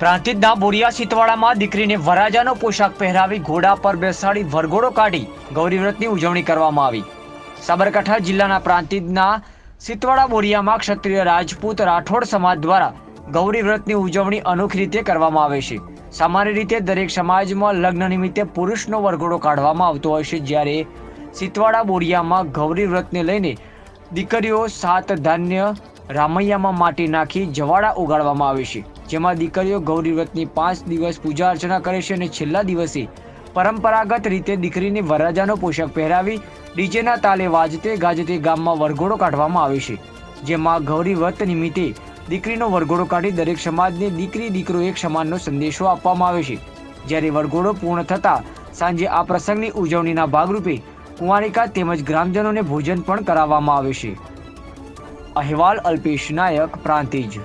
પ્રાંતિજના બોરિયા સિતવાડામાં દીકરીને વરાજાનો પોશાક પહેરાવી ઘોડા પર બેસાડી વરઘોડો કાઢી ગૌરીવ્રતની ઉજવણી કરવામાં આવી. સાબરકાંઠા જિલ્લાના પ્રાંતિજના સિતવાડા બોરિયામાં ક્ષત્રિય રાજપૂત રાઠોડ સમાજ દ્વારા ગૌરીવ્રતની ઉજવણી અનોખી રીતે કરવામાં આવે છે. સામાન્ય રીતે દરેક સમાજમાં લગ્ન નિમિત્તે પુરુષનો વરઘોડો કાઢવામાં આવતો હોય છે, જ્યારે સિતવાડા બોરિયામાં ગૌરી વ્રતને લઈને દીકરીઓ સાત ધાન્ય રામૈયામાં માટી નાખી જવાડા ઉગાડવામાં આવે છે, જેમાં દીકરીઓ ગૌરી વ્રતની પાંચ દિવસ પૂજા અર્ચના કરે છે અને છેલ્લા દિવસે પરંપરાગત રીતે દીકરીને વરરાજાનો પોશાક પહેરાવી ડીજેના તાલે વાજતે ગાજતે ગામમાં વરઘોડો કાઢવામાં આવે છે, જેમાં ગૌરી વ્રત નિમિત્તે દીકરીનો વરઘોડો કાઢી દરેક સમાજને દીકરી દીકરો એક સમાનનો સંદેશો આપવામાં આવે છે. જ્યારે વરઘોડો પૂર્ણ થતાં સાંજે આ પ્રસંગની ઉજવણીના ભાગરૂપે કુંવારિકા તેમજ ગ્રામજનોને ભોજન પણ કરાવવામાં આવે છે. અહેવાલ અલ્પેશ નાયક પ્રાંતિજ.